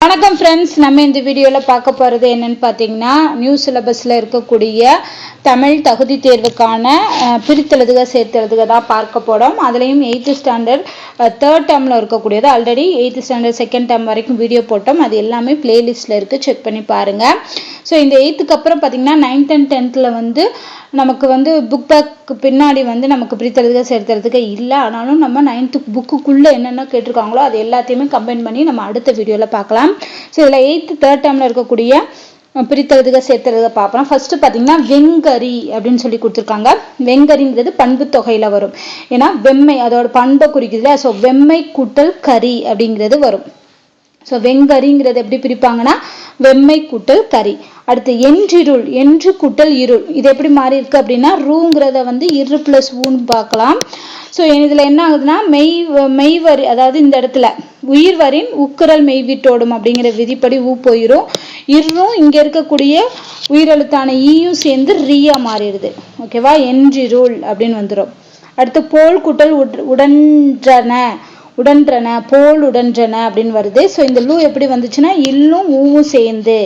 வணக்கம் ஃப்ரெண்ட்ஸ் நம்ம இந்த வீடியோவில் பார்க்க போகிறது என்னன்னு பார்த்தீங்கன்னா நியூ சிலபஸில் இருக்கக்கூடிய தமிழ் தகுதி தேர்வுக்கான அஹ், பிரித்தெழுதுக சேர்த்தெழுதுக தான் பார்க்க போகிறோம் அதுலேயும் எயித்து ஸ்டாண்டர்ட் தேர்ட் டேர்மில் இருக்கக்கூடியது. Already eight standard second term வரைக்கும் வீடியோ போட்டோம். அது எல்லாமே பிளேலிஸ்ட்டில் இருக்குது செக் பண்ணி பாருங்கள் ஸோ இந்த எயித்துக்கு அப்புறம் பார்த்திங்கன்னா நைன்த் அண்ட் டென்த்தில் வந்து நமக்கு வந்து புக் பேக்கு பின்னாடி வந்து நமக்கு பிரித்தறதுக்கு சேர்த்தெழுதுக இல்லை. ஆனாலும் நம்ம நைன்த்து புக்குக்குள்ளே என்னென்ன கேட்டிருக்காங்களோ அது எல்லாத்தையுமே கம்பைன் பண்ணி நம்ம அடுத்த வீடியோவில் பார்க்கலாம். ஸோ இதில் எயித்து தேர்ட் டேர்மில் இருக்கக்கூடிய பிரித்தெழுதுக சேர்த்தெழுதுக பார்ப்போம். ஃபர்ஸ்ட் பார்த்தீங்கன்னா வெங்கரி அப்படின்னு சொல்லி கொடுத்துருக்காங்க. வெங்கரிங்கிறது பண்பு தொகையில் வரும். ஏன்னா வெம்மை அதோட பண்பை குறிக்குதுல ஸோ வெம்மை கூட்டல் கறி அப்படிங்கிறது வரும். ஸோ வெங்கரிங்கிறது எப்படி பிரிப்பாங்கன்னா வெம்மை கூட்டல் கறி அடுத்து என்றிருள் என்று கூட்டல் இருள். இது எப்படி மாறி இருக்கு அப்படின்னா ரூங்கிறத வந்து இரு பிளஸ் ஊன்னு பார்க்கலாம். ஸோ இதில் என்ன ஆகுதுன்னா மெய் மெய் வரி அதாவது இந்த இடத்துல உயிர் வரின் உக்குரல் மெய்விட்டோடும் அப்படிங்கிற விதிப்படி ஊ போயிடும் இருளும் இங்கே இருக்கக்கூடிய உயிரெழுத்தான ஈயும் சேர்ந்து ரீயா மாறிடுது. ஓகேவா என்றிருள் அப்படின்னு வந்துடும் அடுத்து போல் குட்டல் உட்- உடன்றன உடன்றன போல் உடன்றன அப்படின்னு வருது. ஸோ இந்த லூ எப்படி வந்துச்சுன்னா இல்லும் ஊவும் சேர்ந்து.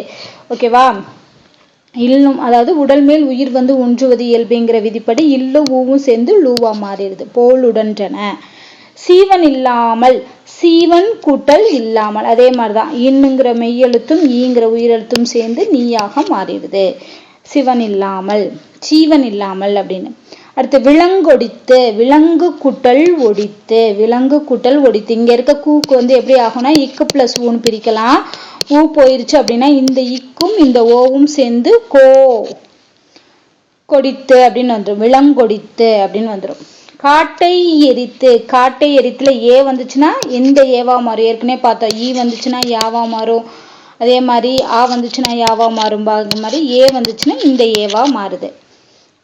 ஓகேவா இல்லும் அதாவது உடல் மேல் உயிர் வந்து ஒன்றுவது இயல்புங்கிற விதிப்படி இல்லு ஊவும் சேர்ந்து லூவா மாறிடுது. போலுடன்றன. சீவன் இல்லாமல் சீவன் கூட்டல் இல்லாமல் அதே மாதிரிதான். இன்னுங்கிற மெய்யெழுத்தும் ஈங்கிற உயிரெழுத்தும் சேர்ந்து நீயாக மாறிடுது. சிவன் இல்லாமல் சீவன் இல்லாமல் அப்படின்னு. அடுத்து விலங்கொடித்து விலங்கு குட்டல் ஒடித்து விலங்கு குட்டல் ஒடித்து. இங்க இருக்க கூக்கு வந்து எப்படி ஆகும்னா இக்கு பிளஸ் ஊன்னு பிரிக்கலாம். ஊ போயிருச்சு அப்படின்னா இந்த இக்கும் இந்த ஓவும் சேர்ந்து கோ. கொடித்து அப்படின்னு வந்துடும் விலங்கொடித்து அப்படின்னு வந்துடும் காட்டை எரித்து காட்டை எரித்துல ஏ வந்துச்சுன்னா எந்த ஏவா மாறும்? ஏற்கனவே பார்த்தோம். ஈ வந்துச்சுன்னா யாவா மாறும். அதே மாதிரி ஆ வந்துச்சுன்னா யாவா மாறும் மாதிரி ஏ வந்துச்சுன்னா இந்த ஏவா மாறுது.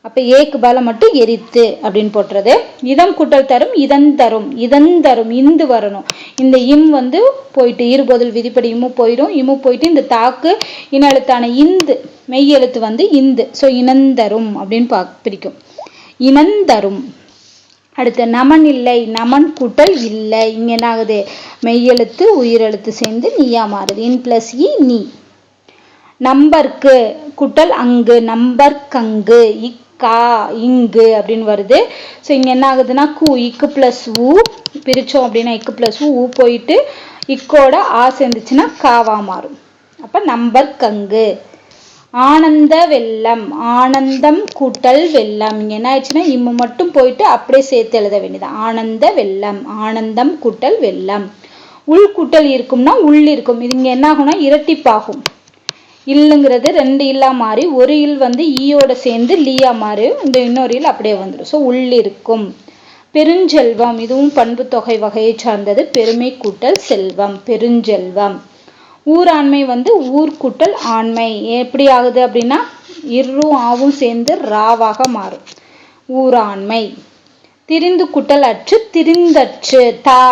அப்ப ஏக்கு பலம் மட்டும் எரித்து அப்படின்னு போட்டுறது. இதம் கூட்டல் தரும் இதன் தரும் இதன் தரும் இந்து வரணும். இந்த இம் வந்து போயிட்டு இருபொருள் விதிப்படி இம்மு போயிடும். இம்மு போயிட்டு இந்த தாக்கு இன எழுத்தான இந்து மெய் எழுத்து வந்து இந்து. ஸோ இனந்தரும் அப்படின்னு பா பிரிக்கும். இனந்தரும் அடுத்து நமன் இல்லை நமன் கூட்டல் இல்லை. இங்க என்ன ஆகுது? மெய்யெழுத்து உயிரெழுத்து சேர்ந்து நீயா மாறுது. இன் பிளஸ் இ நீ. நம்பர்க்கு குட்டல் அங்கு நம்பர்க்கங்கு கா இங்கு அப்படின்னு வருது. ஸோ இங்கே என்ன ஆகுதுன்னா கு இக்கு ப்ளஸ் ஊ பிரித்தோம் அப்படின்னா இக்கு ப்ளஸ் ஊ ஊ போயிட்டு இக்கோட ஆ சேர்ந்துச்சுன்னா காவா மாறும். அப்போ நம்பர் கங்கு. ஆனந்த வெள்ளம் ஆனந்தம் கூட்டல் வெள்ளம். இங்கே என்ன ஆயிடுச்சுன்னா இம்மு மட்டும் போயிட்டு அப்படியே சேர்த்து எழுத வேண்டியது ஆனந்த வெள்ளம் ஆனந்தம் கூட்டல் வெள்ளம். உள் கூட்டல் இருக்கும்னா உள் இருக்கும். இது இங்கே என்ன ஆகும்னா இரட்டிப்பாகும். இல்லுங்கிறது ரெண்டு இல்லா மாறி ஒரு இல் வந்து ஈயோட சேர்ந்து லீயா மாறி இந்த இன்னொரு இல் அப்படியே வந்துடும் ஸோ உள்ளிருக்கும் பெருஞ்செல்வம் இதுவும் பண்பு தொகை வகையை சார்ந்தது. பெருமை கூட்டல் செல்வம் பெருஞ்செல்வம். ஊராண்மை வந்து ஊர்கூட்டல் ஆண்மை. எப்படி ஆகுது அப்படின்னா இரும் ஆவும் சேர்ந்து ராவாக மாறும். ஊராண்மை. திரிந்து குட்டல் அச்சு திரிந்தச்சு தா.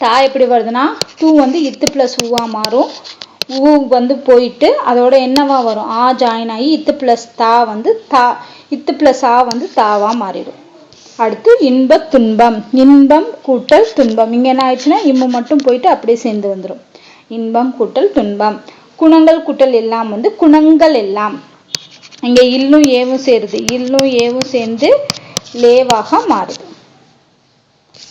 தா எப்படி வருதுன்னா தூ வந்து இத்து பிளஸ் ஊவா மாறும். ஊ வந்து போயிட்டு அதோட என்னவா வரும்? ஆ ஜாயின் ஆகி இத்து ப்ளஸ் தா வந்து தா இத்து ப்ளஸ் ஆ வந்து தாவா மாறிடும். அடுத்து இன்ப துன்பம். இன்பம் கூட்டல் துன்பம். இங்க என்ன ஆயிடுச்சுன்னா இம்மு மட்டும் போயிட்டு அப்படியே சேர்ந்து வந்துடும் இன்பம் கூட்டல் துன்பம். குணங்கள் கூட்டல் எல்லாம் வந்து குணங்கள் எல்லாம். இங்க இல்லும் ஏவும் சேருது. இல்லும் ஏவும் சேர்ந்து லேவாக மாறுது.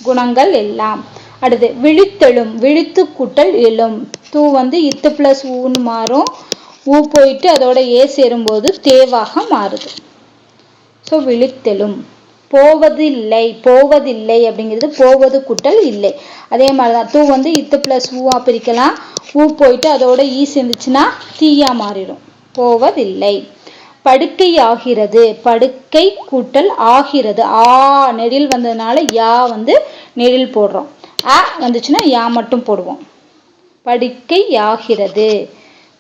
குணங்கள் எல்லாம். அடுத்து விழித்தெழும் விழித்து கூட்டல் எழும். தூ வந்து இத்து பிளஸ் ஊன்னு மாறும். ஊ போயிட்டு அதோட ஏ சேரும்போது தேவாக மாறுது. ஸோ விழித்தெழும். போவதில்லை போவதில்லை அப்படிங்கிறது போவது கூட்டல் இல்லை. அதே மாதிரி தான் தூ வந்து இத்து பிளஸ் ஊவா பிரிக்கலாம். ஊ போயிட்டு அதோட ஈ சேர்ந்துச்சுன்னா தீயா மாறிடும். போவதில்லை. படுக்கை ஆகிறது படுக்கை கூட்டல் ஆகிறது. ஆ நெடில் வந்ததுனால யா வந்து நெடில் போடுறோம். அ வந்துச்சுன்னா யா மட்டும் போடுவோம். படுக்கை ஆகிறது.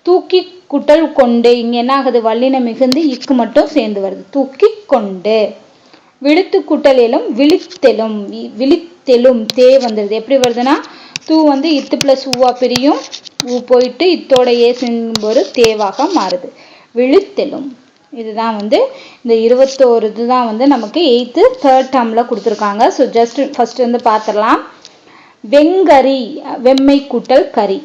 தூக்கி குட்டல் கொண்டு இங்க என்ன ஆகுது? வல்லின மிகுந்து இக்கு மட்டும் சேர்ந்து வருது. தூக்கி கொண்டு. விழுத்து குட்டலிலும் விழித்தெலும் விழித்தெலும் தே வந்துடுது எப்படி வருதுன்னா தூ வந்து இத்து பிளஸ் ஊவா பிரியும். ஊ போயிட்டு இத்தோட ஏ சேர்க்கும்போது தேவாக மாறுது. விழித்தெலும். இதுதான் வந்து இந்த இருபத்தோரு இதுதான் வந்து நமக்கு எயித்து தேர்ட் டேர்மில் கொடுத்துருக்காங்க. ஸோ ஜஸ்ட் ஃபர்ஸ்ட் வந்து பார்த்துடலாம். வெங்கரி வெம்மை கூட்டல் கரி.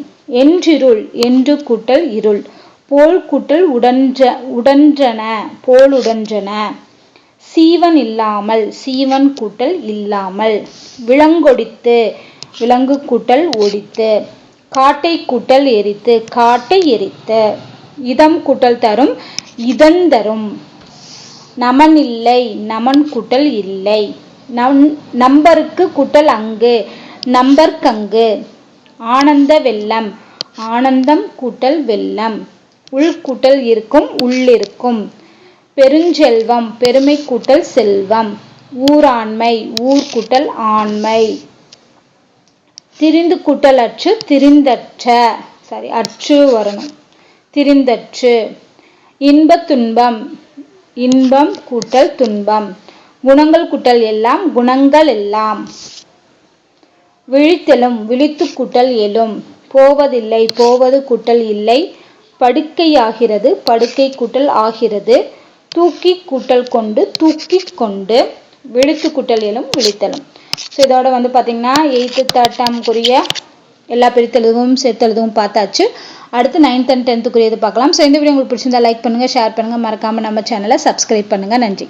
என்றிருள் என்று கூட்டல் இருள். போல் கூட்டல் உடன்ற உடன்றன போலுடன்றன சீவன் இல்லாமல் சீவன் கூட்டல் இல்லாமல். விலங்கொடித்து விலங்கு கூட்டல் ஒடித்து. காட்டை கூட்டல் எரித்து காட்டை எரித்து. இதம் கூட்டல் தரும் இதன் தரும். நமன் இல்லை நமன் கூட்டல் இல்லை. நம் நம்பருக்கு கூட்டல் அங்கு. நம்பர்க்கங்கு ஆனந்த வெள்ளம். ஆனந்தம் கூட்டல் வெள்ளம். உள் கூட்டல் இருக்கும் உள்ளிருக்கும் பெருஞ்செல்வம் பெருமை கூட்டல் செல்வம். ஊராண்மை ஊர் கூட்டல் ஆண்மை. திரிந்து கூட்டல் அற்று திரிந்தற்ற. சாரி அற்று வரணும். திரிந்தற்று. இன்ப துன்பம். இன்பம் கூட்டல் துன்பம். குணங்கள் கூட்டல் எல்லாம் குணங்கள் எல்லாம். விழித்தெழும் விழித்து கூட்டல் எழும். போவதில்லை போவது கூட்டல் இல்லை. படுக்கையாகிறது படுக்கை கூட்டல் ஆகிறது. தூக்கி கூட்டல் கொண்டு தூக்கி கொண்டு விழித்து கூட்டல் எழும் விழித்தலும் ஸோ இதோட வந்து பார்த்தீங்கன்னா எயித்து தேர்ட்டாம்க்குரிய எல்லா பிரித்தெழுதும் சேர்த்தெழுதும் பார்த்தாச்சு. அடுத்து நைன்த் அண்ட் டென்த்துக்குரியது பார்க்கலாம். ஸோ இந்த வீடியோ உங்களுக்கு பிடிச்சிருந்தா லைக் பண்ணுங்கள் ஷேர் பண்ணுங்கள் மறக்காமல் நம்ம சேனலை சப்ஸ்கிரைப் பண்ணுங்கள் நன்றி.